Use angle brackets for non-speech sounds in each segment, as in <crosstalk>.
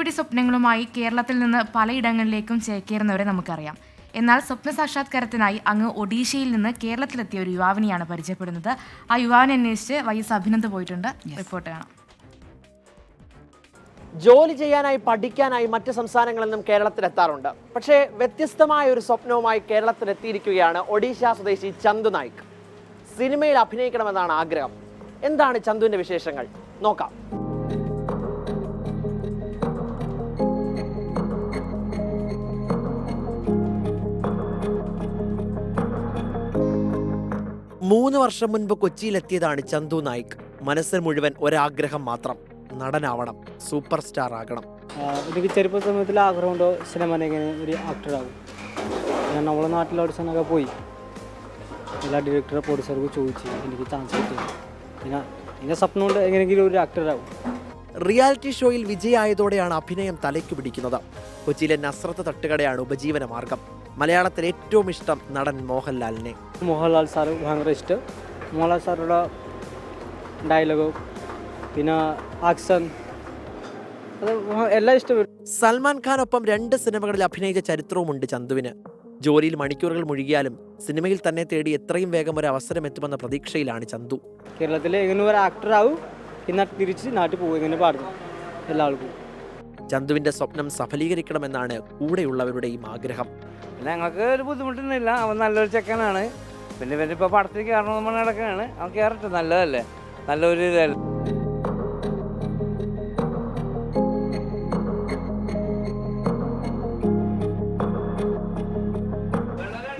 ഒരുപിടി സ്വപ്നങ്ങളുമായി കേരളത്തിൽ നിന്ന് പലയിടങ്ങളിലേക്കും ചേക്കേറുന്നവരെ നമുക്കറിയാം. എന്നാൽ സ്വപ്ന സാക്ഷാത്കാരത്തിനായി അങ്ങ് ഒഡീഷയിൽ നിന്ന് കേരളത്തിലെത്തിയ ഒരു യുവാവിനെയാണ് പരിചയപ്പെടുന്നത്. ആ യുവാവിനെ അന്വേഷിച്ച് വൈ എസ് അഭിനന്ദ് പോയിട്ടുണ്ട്. റിപ്പോർട്ട് കാണാം. ജോലി ചെയ്യാനായി പഠിക്കാനായി മറ്റ് സംസ്ഥാനങ്ങളിൽ നിന്നും കേരളത്തിലെത്താറുണ്ട്. പക്ഷേ വ്യത്യസ്തമായ ഒരു സ്വപ്നവുമായി കേരളത്തിലെത്തിയിരിക്കുകയാണ് ഒഡീഷ സ്വദേശി ചന്തു നായിക്. സിനിമയിൽ അഭിനയിക്കണമെന്നാണ് ആഗ്രഹം. എന്താണ് ചന്തുവിന്റെ വിശേഷങ്ങൾ? നോക്കാം. മൂന്ന് വർഷം മുൻപ് കൊച്ചിയിലെത്തിയതാണ് ചന്തു നായിക്. മനസ്സിൽ മുഴുവൻ ഒരാഗ്രഹം മാത്രം. നടനാവണം. സൂപ്പർ സ്റ്റാർ ആകണം. എനിക്ക് ചെറുപ്പ സമയത്തിൽ ആഗ്രഹമുണ്ടോ? സിനിമ ഒരു ആക്ടറാകും ഞാൻ നമ്മളെ നാട്ടിലെ ഓഡിഷനൊക്കെ പോയി. എല്ലാ ഡയറക്ടറെ പ്രൊഡ്യൂസർക്ക് ചോദിച്ചു എനിക്ക് ചാൻസ് കിട്ടി പിന്നെ എന്റെ എങ്ങനെങ്കിലും എങ്ങനെയെങ്കിലും ഒരു ആക്ടറാകും റിയാലിറ്റി ഷോയിൽ വിജയമായതോടെയാണ് അഭിനയം തലയ്ക്ക് പിടിക്കുന്നത്. കൊച്ചിയിലെ നസ്രത്ത് തട്ടുകടയാണ് ഉപജീവന മാർഗം. മലയാളത്തിൽ ഏറ്റവും ഇഷ്ടം നടൻ മോഹൻലാലിനെ. മോഹൻലാൽ സാറ് ഭയങ്കര ഇഷ്ടം. മോഹൻലാൽ സാറുടെ ഡയലോഗ് പിന്നെ ആക്ഷൻ അത് എല്ലാം ഇഷ്ടപ്പെട്ടു. സൽമാൻ ഖാനൊപ്പം രണ്ട് സിനിമകളിൽ അഭിനയിച്ച ചരിത്രവുമുണ്ട് ചന്തുവിന്. ജോലിയിൽ മണിക്കൂറുകൾ മുഴുകിയാലും സിനിമയിൽ തന്നെ തേടി എത്രയും വേഗം ഒരു അവസരം എത്തുമെന്ന പ്രതീക്ഷയിലാണ് ചന്തു. കേരളത്തിലെ ഇങ്ങനെ ഒരു ആക്ടറാവും പിന്നെ തിരിച്ച് നാട്ടിൽ പോകും ഇങ്ങനെ പാടുന്നു എല്ലാവർക്കും ചന്തുവിന്റെ സ്വപ്നം സഫലീകരിക്കണമെന്നാണ് കൂടെയുള്ളവരുടെയും ആഗ്രഹം. പിന്നെ ഞങ്ങൾക്ക് ഒരു ബുദ്ധിമുട്ടൊന്നുമില്ല. അവൻ നല്ലൊരു ചെക്കനാണ്. പിന്നെ പിന്നെ ഇപ്പോൾ പടത്തിൽ കയറണമെന്ന് പറഞ്ഞ നടക്കുകയാണ്. അവൻ കയറട്ടെ നല്ലതല്ലേ? നല്ലൊരു ഇതല്ലേ?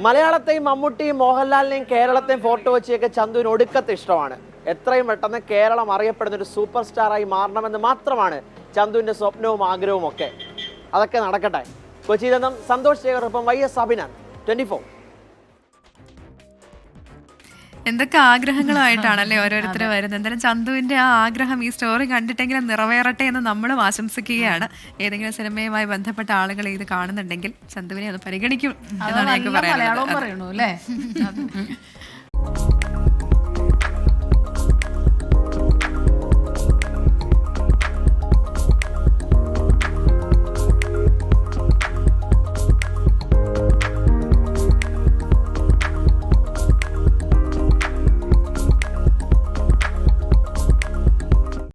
മലയാളത്തെയും മമ്മൂട്ടിയും മോഹൻലാലിനെയും കേരളത്തെയും ഫോട്ടോ വെച്ചൊക്കെ ചന്തുവിന് ഒടുക്കത്തെ ഇഷ്ടമാണ്. എത്രയും പെട്ടെന്ന് കേരളം അറിയപ്പെടുന്ന ഒരു സൂപ്പർ സ്റ്റാറായി മാറണമെന്ന് മാത്രമാണ് ചന്തുവിന്റെ സ്വപ്നവും ആഗ്രഹവും ഒക്കെ. അതൊക്കെ നടക്കട്ടെ. കൊച്ചിയിൽ നിന്നും Santhosh ശേഖറൊപ്പം Y S Abhinan twenty four എന്തൊക്കെ ആഗ്രഹങ്ങളായിട്ടാണല്ലേ ഓരോരുത്തർ വരുന്നത്? എന്തായാലും ചന്തുവിന്റെ ആ ആഗ്രഹം ഈ സ്റ്റോറി കണ്ടിട്ടെങ്കിലും നിറവേറട്ടെ എന്ന് നമ്മളും ആശംസിക്കുകയാണ്. ഏതെങ്കിലും സിനിമയുമായി ബന്ധപ്പെട്ട ആളുകൾ ഇത് കാണുന്നുണ്ടെങ്കിൽ ചന്തുവിനെ ഒന്ന് പരിഗണിക്കും എന്നാണ് ഞങ്ങൾക്ക് മലയാളവും പറയാനുള്ളത് <laughs>